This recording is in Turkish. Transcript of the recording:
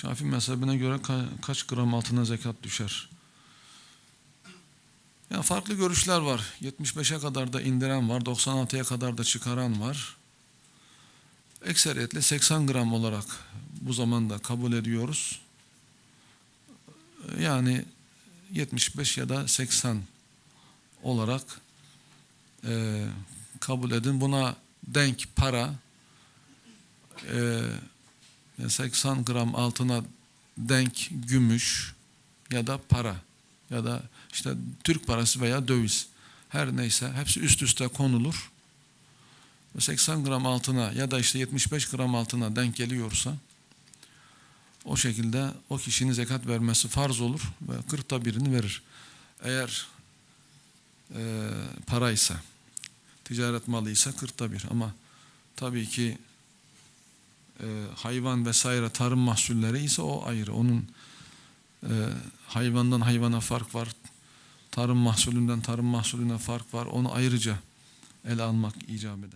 Şafii mezhebine göre ka- kaç gram altına zekat düşer? Ya farklı görüşler var. 75'e kadar da indiren var, 96'ya kadar da çıkaran var. Ekseriyetle 80 gram olarak bu zamanda kabul ediyoruz. Yani 75 ya da 80 olarak e, kabul edin. Buna denk para e, 80 gram altına denk gümüş ya da para ya da işte Türk parası veya döviz her neyse hepsi üst üste konulur. 80 gram altına ya da işte 75 gram altına denk geliyorsa o şekilde o kişinin zekat vermesi farz olur ve 40'ta birini verir. Eğer e, paraysa, ticaret malıysa 40'ta bir ama tabii ki e, hayvan vesaire tarım mahsulleri ise o ayrı. Onun e, hayvandan hayvana fark var. Tarım mahsulünden tarım mahsulüne fark var. Onu ayrıca ele almak icap eder.